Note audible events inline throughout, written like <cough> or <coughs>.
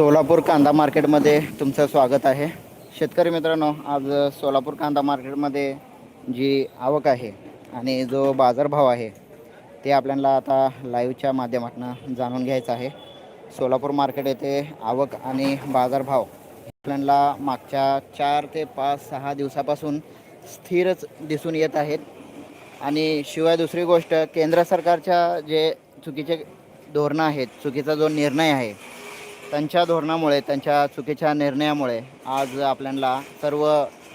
सोलापूर कांदा मार्केटमध्ये तुमचं स्वागत आहे. शेतकरी मित्रांनो आज सोलापूर कांदा मार्केटमध्ये जी आवक आहे आणि जो बाजारभाव आहे ते आपल्याला आता लाईव्हच्या माध्यमातून जाणून घ्यायचं आहे. सोलापूर मार्केट येथे आवक आणि बाजारभाव आपल्याला मागच्या चार ते पाच सहा दिवसापासून स्थिरच दिसून येत आहेत. आणि शिवाय दुसरी गोष्ट केंद्र सरकारच्या जे चुकीचे धोरणं आहेत चुकीचा जो निर्णय आहे त्यांच्या धोरणामुळे त्यांच्या चुकीच्या निर्णयामुळे आज आपल्याला सर्व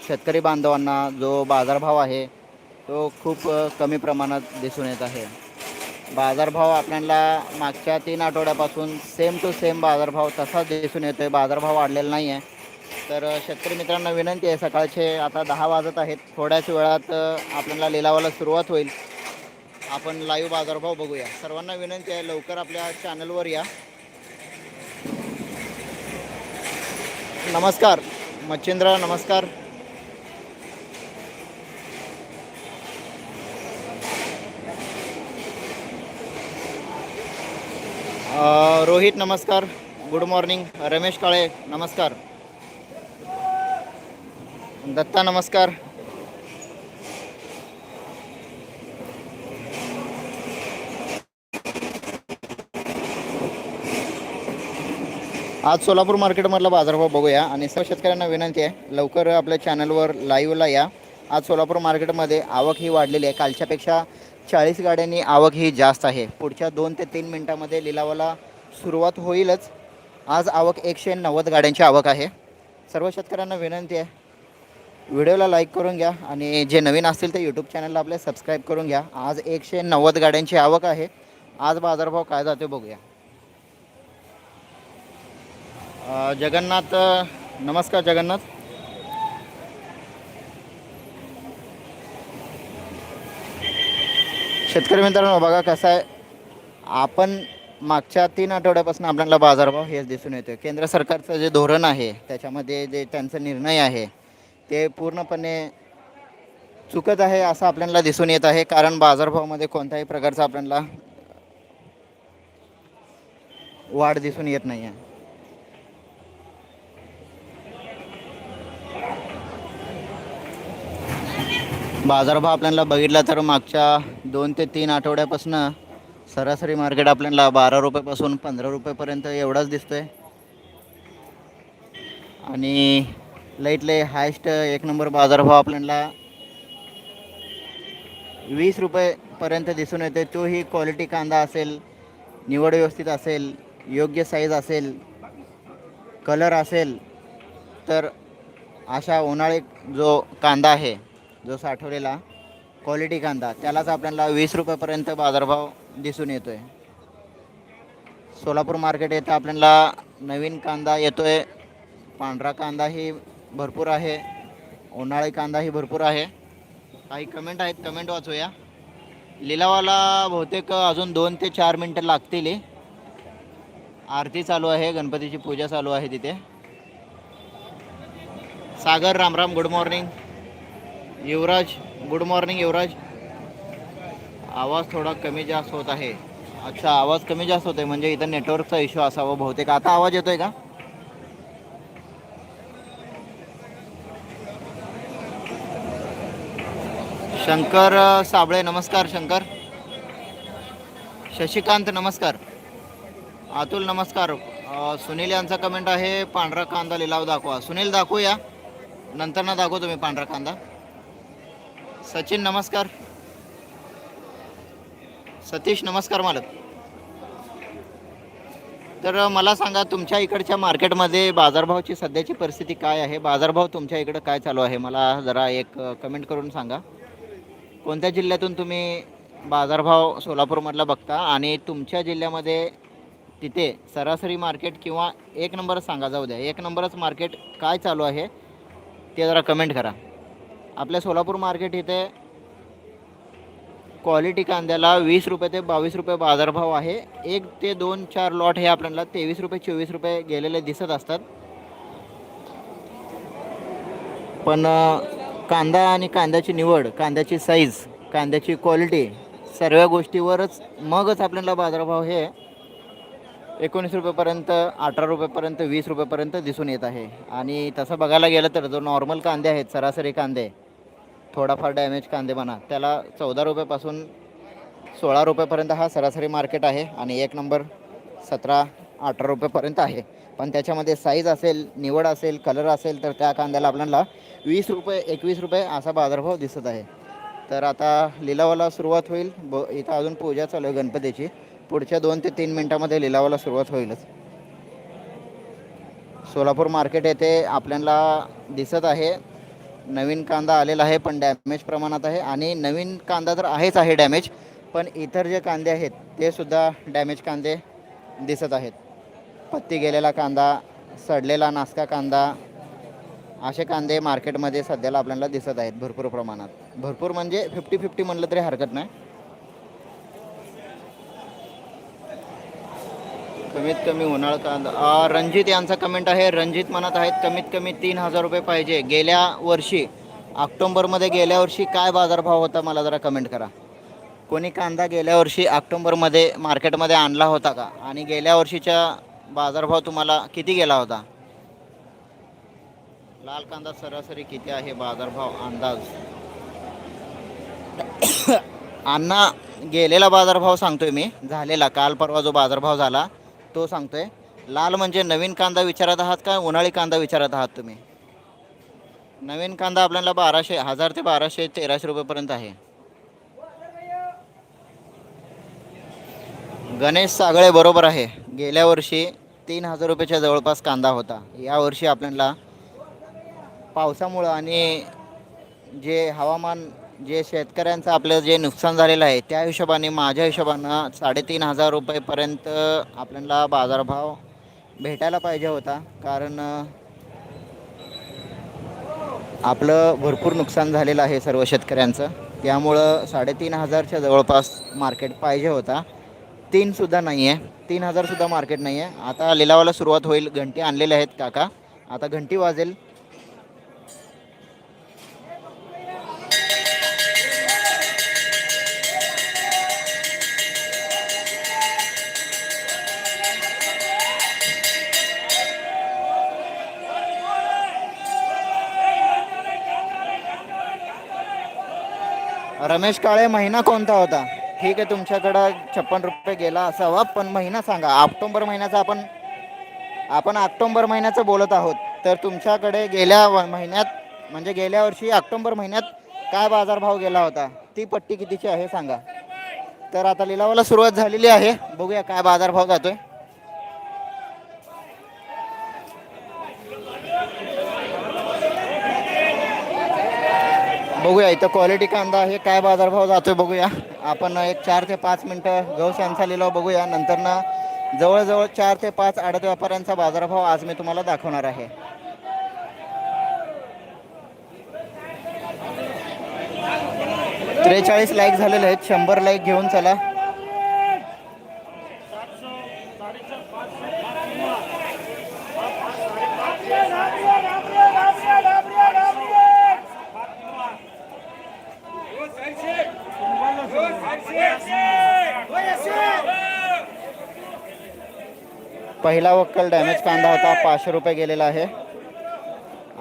शेतकरी बांधवांना जो बाजारभाव आहे तो खूप कमी प्रमाणात दिसून येत आहे. बाजारभाव आपल्याला मागच्या तीन आठवड्यापासून सेम टू सेम बाजारभाव तसाच दिसून येतो आहे बाजारभाव वाढलेला नाही आहे तर शेतकरी मित्रांना विनंती आहे सकाळचे आता दहा वाजत आहेत. थोड्याच वेळात आपल्याला लिलावाला सुरुवात होईल. आपण लाईव्ह बाजारभाव बघूया. सर्वांना विनंती आहे लवकर आपल्या चॅनलवर या. नमस्कार मच्छिंद्र नमस्कार. रोहित नमस्कार. Good morning. रमेश काळे नमस्कार. दत्ता नमस्कार. आज सोलापूर मार्केटमधला बाजारभाव बघूया आणि सर्व शेतकऱ्यांना विनंती आहे लवकर आपल्या चॅनलवर लाईव्हला या. आज सोलापूर मार्केटमध्ये आवक ही वाढलेली आहे. कालच्यापेक्षा चाळीस गाड्यांनी आवक ही जास्त आहे. पुढच्या दोन ते तीन मिनटामध्ये लिलावाला सुरुवात होईलच. आज आवक एकशे नव्वद गाड्यांची आवक आहे. सर्व शेतकऱ्यांना विनंती आहे व्हिडिओला लाईक करून घ्या आणि जे नवीन असतील ते यूट्यूब चॅनलला आपल्या सबस्क्राईब करून घ्या. आज एकशे नव्वद गाड्यांची आवक आहे. आज बाजारभाव काय जातो बघूया. जगन्नाथ नमस्कार जगन्नाथ. शेतकरी मित्रांनो बघा कसं आहे. आपण मागच्या तीन आठवड्यापासून आपल्याला बाजारभाव हेच दिसून येतो केंद्र सरकारचं जे धोरण आहे त्याच्यामध्ये जे त्यांचा निर्णय आहे ते पूर्णपणे चुकत आहे असं आपल्याला दिसून येत आहे. कारण बाजारभावामध्ये कोणत्याही प्रकारचा आपल्याला वाढ दिसून येत नाही आहे बाजारभाव आपल्याला बघितला तर मागच्या दोन ते तीन आठवड्यापासून सरासरी मार्केट आपल्याला बारा रुपयापासून पंधरा रुपयेपर्यंत एवढाच दिसतोय. आणि लईटले हायस्ट एक नंबर बाजारभाव आपल्याला वीस रुपयेपर्यंत दिसून येते तोही क्वालिटी कांदा असेल निवड व्यवस्थित असेल योग्य साईज असेल कलर असेल तर अशा उन्हाळी जो कांदा आहे जो साठवलेला क्वालिटी कांदा त्यालाच आपल्याला वीस रुपयापर्यंत बाजारभाव दिसून येतो आहे सोलापूर मार्केट येथे आपल्याला नवीन कांदा येतो आहे पांढरा कांदाही भरपूर आहे. उन्हाळी कांदाही भरपूर आहे. काही कमेंट आहेत कमेंट वाचूया. लिलावाला बहुतेक अजून दोन ते चार मिनटं लागतील. आरती चालू आहे गणपतीची पूजा चालू आहे तिथे. सागर रामराम good morning Yuvraj good morning Yuvraj. आवाज थोडा कमी जास्त होत आहे. अच्छा आवाज कमी जास्त होत आहे म्हणजे इथं नेटवर्कचा इश्यू असावा बहुतेक. आता आवाज येतो आहे का? शंकर साबळे नमस्कार शंकर. शशिकांत नमस्कार. अतुल नमस्कार. सुनील यांचा कमेंट आहे पांढरा कांदा लिलाव दाखवा. सुनील दाखवूया. नंतर ना दाखवू तुम्ही पांढरा कांदा. सचिन नमस्कार. सतीश नमस्कार मालक. तर मला सांगा तुमच्या इकडच्या मार्केटमध्ये बाजारभावची सध्याची परिस्थिती काय आहे? बाजारभाव तुमच्या इकडं काय चालू आहे? मला जरा एक कमेंट करून सांगा. कोणत्या जिल्ह्यातून तुम्ही बाजारभाव सोलापूरमधला बघता? आणि तुमच्या जिल्ह्यामध्ये तिथे सरासरी मार्केट किंवा एक नंबर सांगा जाऊ द्या. एक नंबरच मार्केट काय चालू आहे? ते जरा कमेंट करा. आपल्या सोलापूर मार्केट इथे क्वालिटी कांद्याला वीस रुपये ते बावीस रुपये बाजारभाव आहे. एक ते दोन चार लॉट हे आपल्याला तेवीस रुपये चोवीस रुपये गेलेले दिसत असतात. पण कांदा आणि कांद्याची निवड कांद्याची साईज कांद्याची क्वालिटी सर्व गोष्टीवरच मगच आपल्याला बाजारभाव हे एकोणीस रुपयेपर्यंत अठरा रुपयेपर्यंत वीस रुपयेपर्यंत दिसून येत आहे. आणि तसं बघायला गेलं तर जो नॉर्मल कांदे आहेत सरासरी कांदे थोडाफार डॅमेज कांदे म्हणा त्याला चौदा रुपयापासून सोळा रुपयेपर्यंत हा सरासरी मार्केट आहे आणि एक नंबर सतरा अठरा रुपयेपर्यंत आहे. पण त्याच्यामध्ये साईज असेल निवड असेल कलर असेल तर त्या कांद्याला आपल्याला वीस रुपये एकवीस रुपये असा बाजारभाव दिसत आहे. तर आता लिलावाला सुरुवात होईल. ब इथं अजून पूजा चालू आहे गणपतीची. पुढच्या दोन ते तीन मिनटामध्ये लिलावाला सुरुवात होईलच. सोलापूर मार्केट येथे आपल्याला दिसत आहे. नवीन कांदा आलेला आहे पण डॅमेज प्रमाणात आहे. आणि नवीन कांदा तर आहेच आहे डॅमेज पण इतर जे कांदे आहेत ते सुद्धा डॅमेज कांदे दिसत आहेत. पत्ती गेलेला कांदा सडलेला नासका कांदा असे कांदे मार्केटमध्ये सध्याला आपल्याला दिसत आहेत भरपूर प्रमाणात. भरपूर म्हणजे फिफ्टी फिफ्टी म्हणलं तरी हरकत नाही. कमीत कमी उन्हाळा कांदा. रणजित यांचा कमेंट आहे. रणजित म्हणत आहेत कमीत कमी तीन हजार रुपये पाहिजे. गेल्या वर्षी ऑक्टोंबरमध्ये गेल्या वर्षी काय बाजारभाव होता मला जरा कमेंट करा. कोणी कांदा गेल्या वर्षी ऑक्टोंबरमध्ये मार्केटमध्ये आणला होता का? आणि गेल्या वर्षीचा बाजारभाव तुम्हाला किती गेला होता? लाल कांदा सरासरी किती आहे बाजारभाव अंदाज? <coughs> अण्णा गेलेला बाजारभाव सांगतोय मी. झालेला. काल परवा जो बाजारभाव झाला तो सांगतोय लाल म्हणजे नवीन कांदा विचारत आहात का उन्हाळी कांदा विचारत आहात तुम्ही? नवीन कांदा आपल्याला बाराशे हजार ते बाराशे तेराशे रुपयेपर्यंत आहे. गणेश सागळे बरोबर आहे. गेल्या वर्षी तीन हजार रुपयाच्या जवळपास कांदा होता. यावर्षी आपल्याला पावसामुळं आणि जे हवामान जे शेतकऱ्यांचं आपलं जे नुकसान झालेलं आहे त्या हिशोबाने माझ्या हिशोबानं साडेतीन हजार रुपयेपर्यंत आपल्याला बाजारभाव भेटायला पाहिजे होता. कारण आपलं भरपूर नुकसान झालेलं आहे सर्व शेतकऱ्यांचं. त्यामुळं साडेतीन हजारच्या जवळपास मार्केट पाहिजे होता. तीनसुद्धा नाही आहे तीन हजारसुद्धा मार्केट नाही आहे आता लिलावाला सुरुवात होईल. घंटी आणलेल्या आहेत काका. आता घंटी वाजेल. रमेश काळे महिना कोणता होता? ठीक आहे तुमच्याकडं छप्पन रुपये गेला असावा पण महिना सांगा. ऑक्टोंबर महिन्याचा आपण आपण ऑक्टोंबर महिन्याचं बोलत आहोत. तर तुमच्याकडे गेल्या व- महिन्यात म्हणजे गेल्या वर्षी ऑक्टोंबर महिन्यात काय बाजारभाव गेला होता? ती पट्टी कितीची आहे सांगा. तर आता लिलावाला सुरुवात झालेली आहे. बघूया काय बाजारभाव जातोय. बघूया इथं क्वालिटी कांदा आहे काय बाजारभाव जातोय बघूया. आपण एक चार ते पाच मिनटं गहू यांचा लिलाव बघूया. नंतर ना जवळजवळ चार ते पाच आडत व्यापाऱ्यांचा बाजारभाव आज मी तुम्हाला दाखवणार आहे. त्रेचाळीस लाईक झालेले आहेत शंभर लाईक घेऊन चला. पहिला वक्कल डॅमेज कांदा होता पाचशे रुपये गेलेला आहे.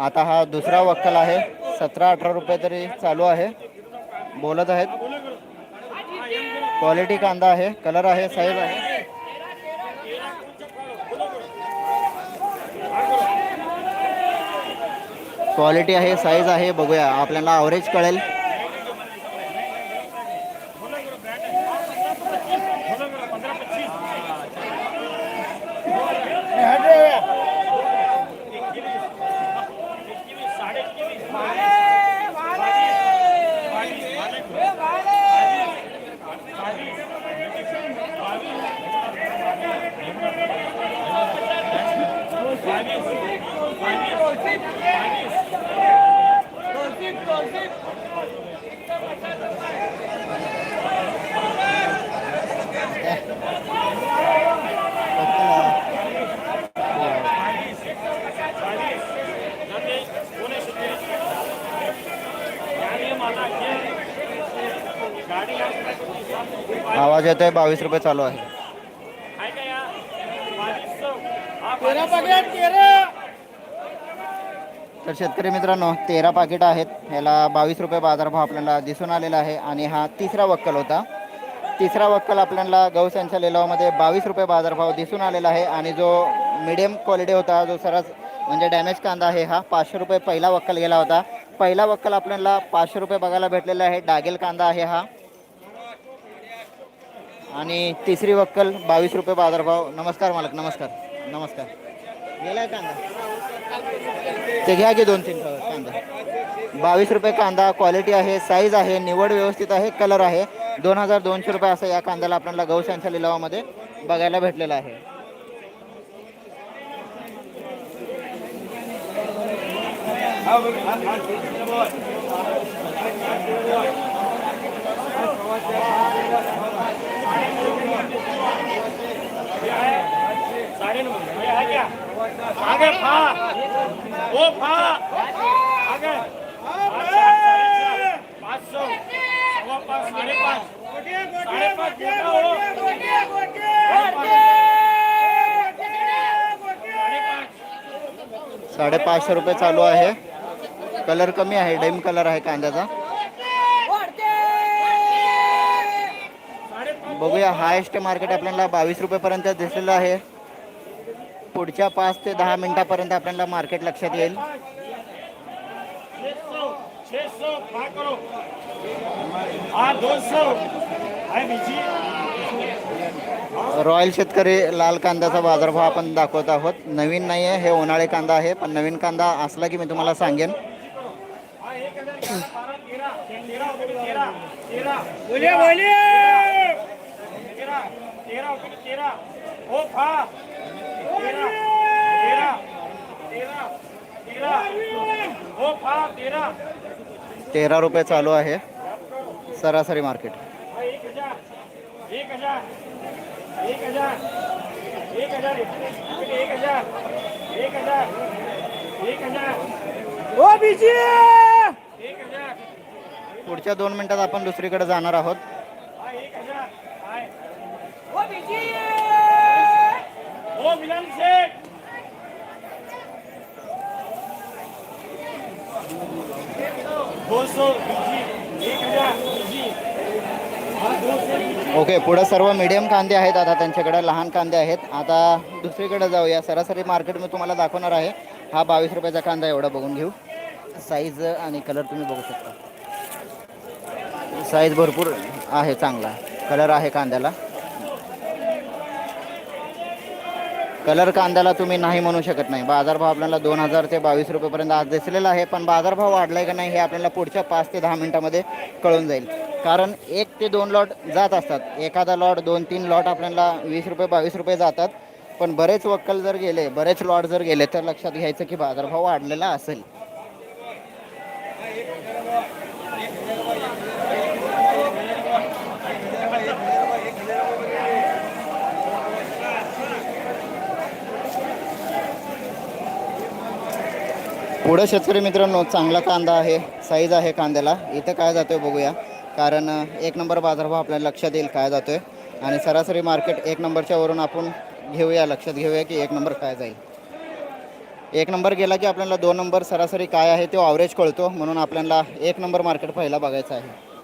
आता हा दुसरा वक्कल आहे. सतरा अठरा रुपये तरी चालू आहे. बोलत आहेत. क्वालिटी कांदा आहे. कलर आहे साईज आहे. क्वालिटी आहे साईज आहे. बघूया. आपल्याला ॲव्हरेज कळेल. आवाज येतोय बावीस रुपये चालू आहे. तेरा शेतकरी मित्रांनो तेरा पाकिट आहेत. ह्याला बावीस रुपये बाजारभाव आपल्याला दिसून आलेला आहे. आणि हा तिसरा वक्कल होता. तिसरा वक्कल आपल्याला गौसांच्या लिलावामध्ये बावीस रुपये बाजारभाव दिसून आलेला आहे. आणि जो मिडियम क्वालिटी होता जो सरस म्हणजे डॅमेज कांदा आहे हा पाचशे रुपये पहिला वक्कल गेला होता. पहिला वक्कल आपल्याला पाचशे रुपये बघायला भेटलेला आहे. डागेल कांदा आहे हा. आणि तिसरी वक्कल बावीस रुपये बाजारभाव. नमस्कार मालक नमस्कार. नमस्कार. गेलाय कांदा? ते घ्या की दोन तीन कांदा. बावीस रुपये कांदा क्वालिटी आहे साईज आहे निवड व्यवस्थित आहे कलर आहे. दोन हजार दोनशे रुपये असं या कांद्याला आपल्याला गौशांच्या लिलावामध्ये बघायला भेटलेलं आहे. आगे फा। वो फा। आगे। पाँच सौ सवा पाँच साढ़े पाँच साढ़े पाँच देता हो। साढ़े पाँच साडेपाचशे रुपये चालू आहे. कलर कमी आहे डेम कलर आहे कांद्याचा. बघूया. हायेस्ट मार्केट आपल्याला बावीस रुपयेपर्यंत दिसलेलं आहे. पुढच्या पाच ते दहा मिनिटापर्यंत आपल्याला मार्केट लक्षात येईल. रॉयल शेतकरी लाल कांद्याचा बाजारभाव आपण दाखवत आहोत. नवीन नाही आहे हे उन्हाळे कांदा आहे पण नवीन कांदा असला की मी तुम्हाला सांगेन. बोलिया बोलिया! तेरह तेरह तेरह ओ फा. तेरह तेरह तेरह तेरह ओ फा तेरह तेरा रुपये चालू आहे. सरासरी मार्केट. हाँ, एक हजार. एक हजार. एक हजार. एक हजार. एक हजार. एक हजार. एक हजार. ओ बीजी एक हजार. पुढच्या दोन मिनिटात आपण दुसरीकडे जाणार आहोत हाँ, एक हजार हाँ। ओ बीजी ओ मिलन शेख दो सौ बीजी एक हजार बीजी हाँ दो सौ बीजी ओके पुढे सर्व मीडियम कांदे आहेत आता त्यांच्याकडे लहान कांदे आहेत. आता दुसरीकडे जाऊया. सरासरी मार्केट मी तुम्हाला दाखवणार आहे. हा बावीस रुपयाचा कांदा एवढा बघून घेऊ. साईज आणि कलर तुम्ही बघू शकता. साईज भरपूर आहे चांगला. कलर आहे कांद्याला. कलर कांद्याला तुम्ही नाही म्हणू शकत नाही. बाजारभाव आपल्याला दोन हजार ते बावीस रुपयेपर्यंत आज दिसलेला आहे पण बाजारभाव वाढला आहे का नाही हे आपल्याला पुढच्या पाच ते दहा मिनिटामध्ये कळून जाईल. कारण एक ते दोन लॉट जात असतात. एखादा लॉट दोन तीन लॉट आपल्याला वीस रुपये बावीस रुपये जातात. पण बरेच वक्कल जर गेले बरेच लॉट जर गेले तर लक्षात घ्यायचं की बाजारभाव वाढलेला असेल. पुढं शेतकरी मित्रांनो चांगला कांदा आहे साईज आहे कांद्याला. इथं काय जातो आहे बघूया. कारण एक नंबर बाजारभाव आपल्याला लक्षात येईल काय जातो आहे आणि सरासरी मार्केट एक नंबरच्या वरून आपण घेऊया लक्षात घेऊया की एक नंबर काय जाईल. एक नंबर गेला की आपल्याला दोन नंबर सरासरी काय आहे तो ॲव्हरेज कळतो. म्हणून आपल्याला एक नंबर मार्केट पहिला बघायचा आहे.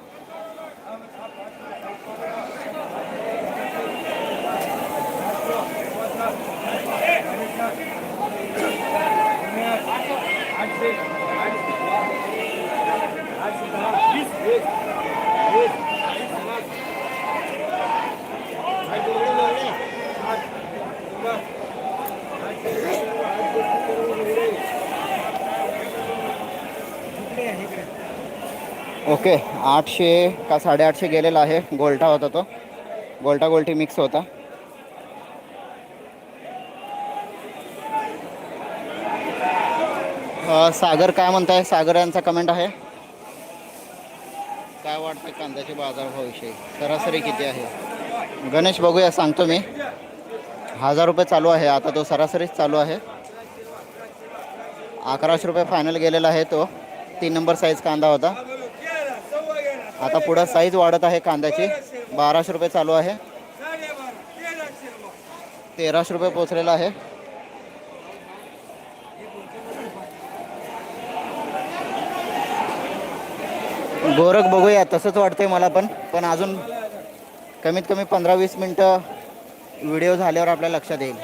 ओके आठशे का साडेआठशे गेलेला आहे. गोलटा होता तो. गोलटा गोल्टी मिक्स होता. सागर काय म्हणताय? सागर यांचा कमेंट आहे. काय वाटतं कांद्याचे बाजारभावाविषयी सरासरी किती आहे? गणेश बघूया सांगतो मी. हजार रुपये चालू आहे. आता तो सरासरीच चालू आहे. अकराशे रुपये फायनल गेलेला आहे तो. तीन नंबर साईज कांदा होता. आता पुढं साईज वाढत आहे कांद्याची. बाराशे रुपये चालू आहे. तेराशे रुपये पोचलेला आहे. गोरख बघूया तसंच वाटतंय मला पण. पण अजून कमीत कमी पंधरा वीस मिनटं व्हिडिओ झाल्यावर आपल्या लक्षात येईल.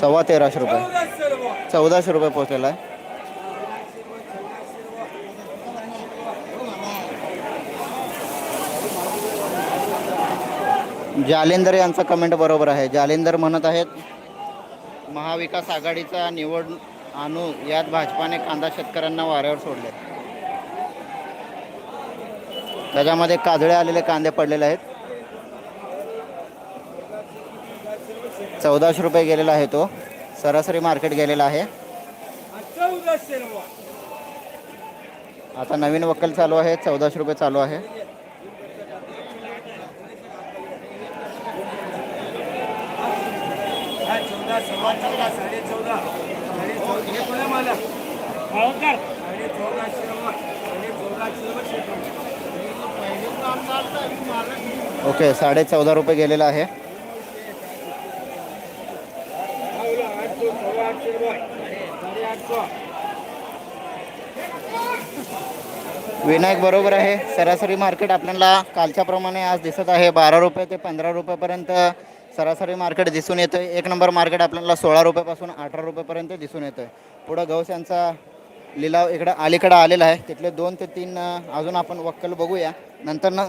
सव्वा तेराशे रुपये. चौदाशे रुपये पोचलेला आहे. जालिंदर यांचा कमेंट बरोबर आहे. जालिंदर म्हणत आहेत महाविकास आघाडीचा निवड आणू यात भाजपाने कांदा शेतकऱ्यांना वाऱ्यावर सोडले. त्याच्यामध्ये काजळे आलेले कांदे पडलेले आहेत. चौदाशे रुपये गेलेला आहे तो. सरासरी मार्केट गेलेला आहे. आता नवीन वक्कल चालू आहे चौदाशे रुपये चालू आहे चौदा सव्वा चौदा साडे चौदा साडे चौदा हे कोणा मला ओके साडे चौदा रुपये गेलेला आहे. विनायक बरोबर आहे. सरासरी मार्केट आपल्याला कालच्या प्रमाणे आज दिसत आहे. बारा रुपये ते पंधरा रुपयेपर्यंत सरासरी मार्केट दिसून येतं एक नंबर मार्केट आपल्याला सोळा रुपयापासून अठरा रुपयेपर्यंत दिसून येतं पुढं गौस यांचा लिलाव इकडं अलीकडं आलेला आहे तिथले दोन ते तीन अजून आपण वक्कल बघूया नंतर ना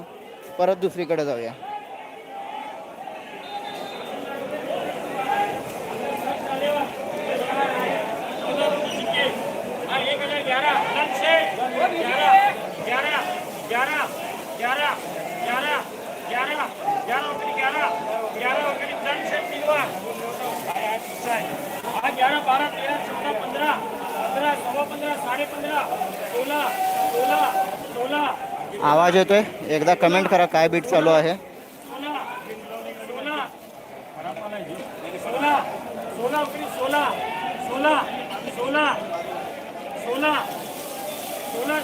परत दुसरीकडे जाऊया ग्यारह बारह तेरह सव्वा पंधरा साडे पंधरा सोळा सोळा सोळा. आवाज येतोय? एकदा कमेंट करा काय बीट चालू आहे? सोळा सोळा. सोळा सोळा वगैरे सोळा सोळा सोळा सोळा सोळा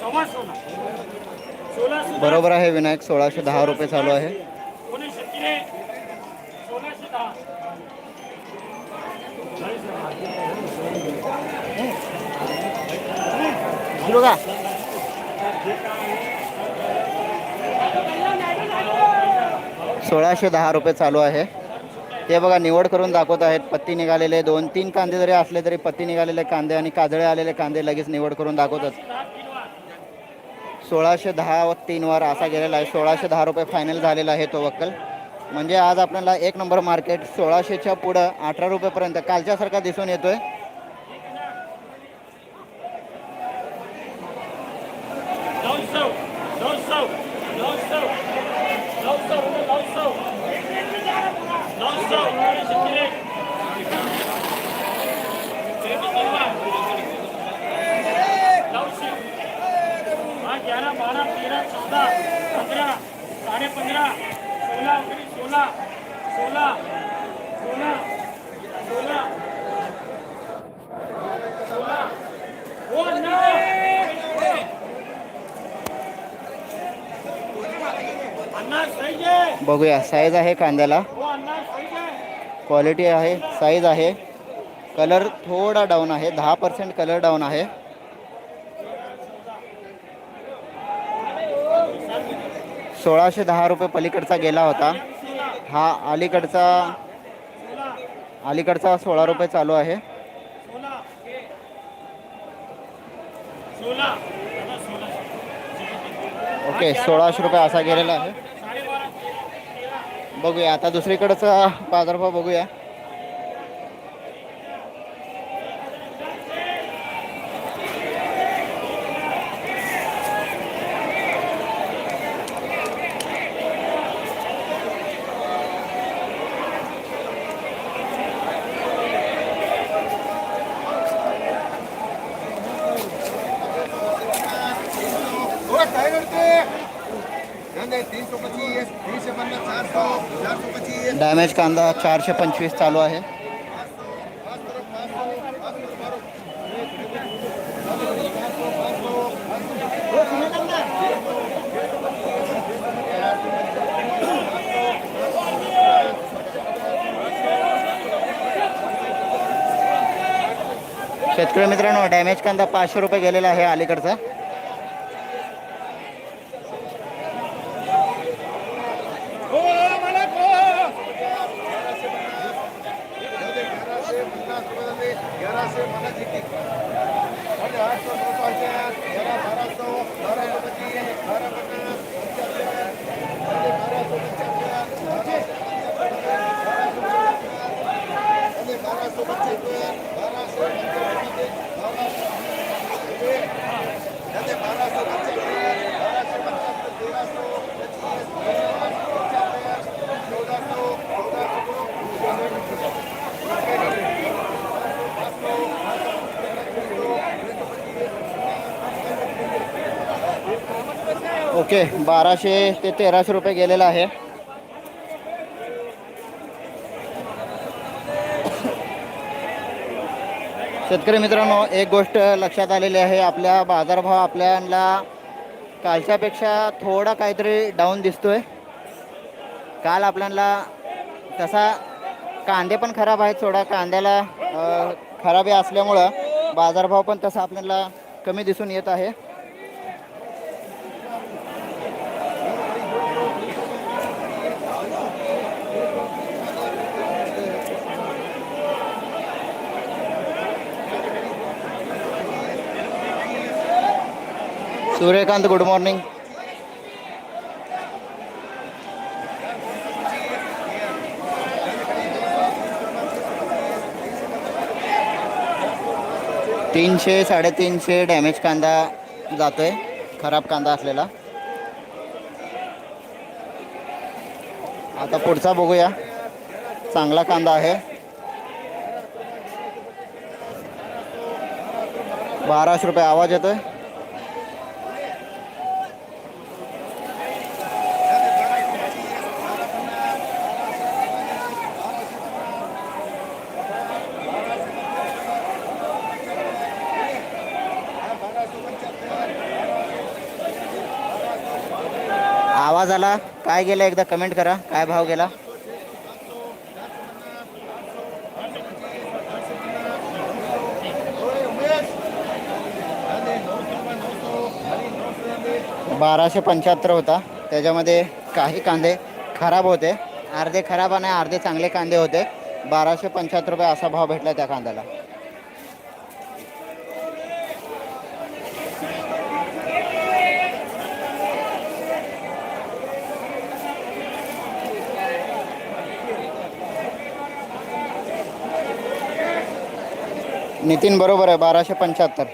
सव्वा सोळा. सोळा सोळा बरोबर आहे विनायक. सोळाशे दहा रुपये चालू आहे. सोळाशे दहा. का सोळाशे दहा रुपये चालू आहे. ते बघा निवड करून दाखवत आहेत. पत्ती निघालेले दोन तीन कांदे जरी असले तरी पत्ती निघालेले कांदे आणि काजळे आलेले कांदे लगेच निवड करून दाखवतात. सोळाशे दहा व तीन वर असा गेलेला आहे. सोळाशे दहा रुपये फायनल झालेला आहे तो वक्कल. म्हणजे आज आपल्याला एक नंबर मार्केट सोळाशेच्या पुढं अठरा रुपयेपर्यंत कालच्यासारखा दिसून येतोय. बघूया. साईज आहे कांद्याला. क्वालिटी आहे साईज आहे. कलर थोडा डाऊन आहे दहा पर्सेंट कलर डाऊन आहे. सोळाशे दहा रुपये पलीकडचा गेला होता. हा अलीकडचा अलीकडचा सोळा रुपये चालू आहे. ओके सोळाशे रुपये असा गेलेला आहे. बघूया. आता दुसरीकडचा बाजारभाव बघूया तीन सौ पच्चीस तीन सौ पन्नास चार सौ चार सौ पच्चीस डॅमेज कांदा चारशे पंचवीस चालू आहे. शेतकरी मित्रांनो डॅमेज कांदा पाचशे रुपये गेलेला आहे अलीकडचा. ग्यारहशे पन्नास रुपये ग्यारहशे पन्नास एक साढ़े आठ सौ नौ सौ ग्यारह बारह सौ बारह सौ पच्चीस बारह पचास साढ़े बारह सौ पचास साढ़े बारह सौ पच्चीस बारह सौ साढ़े बारह सौ पचास बारह सौ पचास तेरह सौ पच्चीस चौदह सौ चौदह सौ ओके बाराशे ते तेराशे रुपये गेलेला आहे. शेतकरी मित्रांनो एक गोष्ट लक्षात आलेली आहे आपल्या बाजारभाव आपल्याला कालच्यापेक्षा थोडा काहीतरी डाऊन दिसतोय. काल आपल्याला तसा कांदे पण खराब आहेत थोडा कांद्याला खराबी असल्यामुळं बाजारभाव पण तसा आपल्याला कमी दिसून येत आहे. सूर्यकांत गुड मॉर्निंग तीनशे साडेतीनशे डॅमेज कांदा जातो आहे खराब कांदा असलेला. आता पुढचा बघूया. चांगला कांदा आहे. बाराशे रुपये आवाज येतोय. झाला? काय गेला एकदा कमेंट करा. काय भाव गेला? बाराशे पंच्याहत्तर होता. त्याच्यामध्ये काही कांदे खराब होते. अर्धे खराब आणि अर्धे चांगले कांदे होते. बाराशे पंच्याहत्तर रुपये असा भाव भेटला त्या कांद्याला. नितीन बरोबर आहे बाराशे पंच्याहत्तर.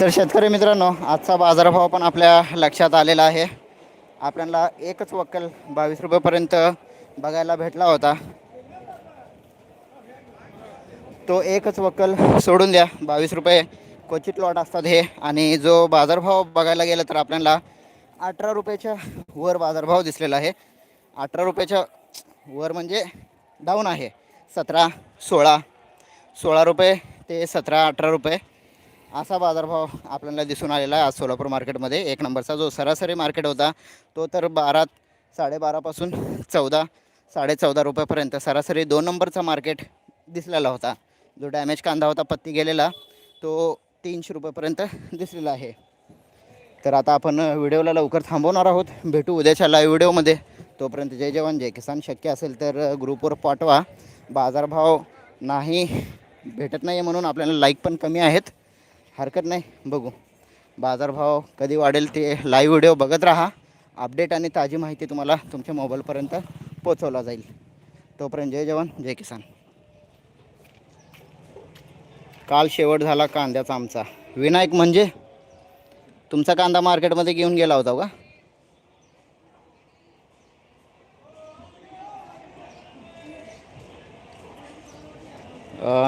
तर शेतकरी मित्रांनो आजचा बाजारभाव पण आपल्या लक्षात आलेला आहे. आपल्याला एकच वक्कल बावीस रुपयेपर्यंत बघायला भेटला होता. तो एकच वक्कल सोडून द्या. बावीस रुपये क्वचित लॉट असतात हे. आणि जो बाजारभाव बघायला गेला तर आपल्याला अठरा रुपयाच्या वर बाजारभाव दिसलेला आहे. अठरा रुपयाच्या वर म्हणजे डाऊन आहे. सतरा सोळा सोळा रुपये ते सतरा अठरा रुपये असा बाजारभाव आपल्याला दिसून आलेला आहे आज सोलापूर मार्केटमध्ये. एक नंबरचा जो सरासरी मार्केट होता तो तर बारा साडेबारापासून चौदा साडेचौदा रुपयापर्यंत सरासरी दोन नंबरचा मार्केट दिसलेला होता. जो डॅमेज कांदा होता पत्ती गेलेला तो तीनशे रुपयेपर्यंत दिसलेला आहे. तर आता आपण व्हिडिओला लवकर थांबवणार आहोत. भेटू उद्याच्या लाईव्ह व्हिडिओमध्ये. तोपर्यंत जय जवान जय किसान. शक्य असेल तर ग्रुपवर पाठवा. बाजारभाव नाही भेटत नाही म्हणून आपल्याला लाईक पण कमी आहेत. हरकत नाही. बघू. बाजारभाव कधी वाढेल ते लाईव्ह व्हिडिओ बघत राहा. अपडेट आणि ताजी माहिती तुम्हाला तुमच्या मोबाईलपर्यंत पोचवला जाईल. तोपर्यंत जय जवान जय किसान. काल शेवट झाला कांद्याचा आमचा. विनायक म्हणजे तुमचा कांदा मार्केटमध्ये घेऊन गेला होता का?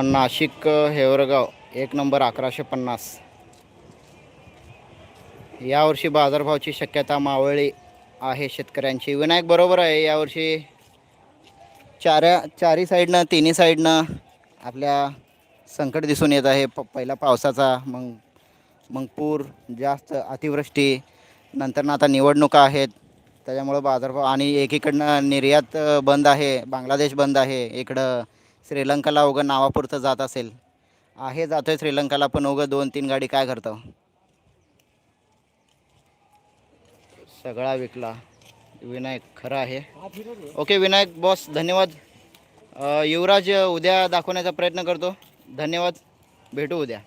नाशिक हेवरगाव. एक नंबर अकराशे पन्नास. यावर्षी बाजारभावाची शक्यता मावळी आहे शेतकऱ्यांची. विनायक बरोबर आहे यावर्षी. चाऱ्या चारी साईडनं तिन्ही साईडनं आपल्या संकट दिसून येत आहे. प पहिला पावसाचा मग मग पूर जास्त अतिवृष्टी नंतरनं आता निवडणुका आहेत. त्याच्यामुळं बाजारभाव आणि एकीकडनं निर्यात बंद आहे बांगलादेश बंद आहे. इकडं श्रीलंकाला उघड नावापुरतं जात असेल. आहे जातोय श्रीलंकाला पण उगं दोन तीन गाडी काय करतो? सगळा विकला. विनायक खरं आहे. ओके विनायक बॉस धन्यवाद. युवराज उद्या दाखवण्याचा प्रयत्न करतो. धन्यवाद. भेटू उद्या.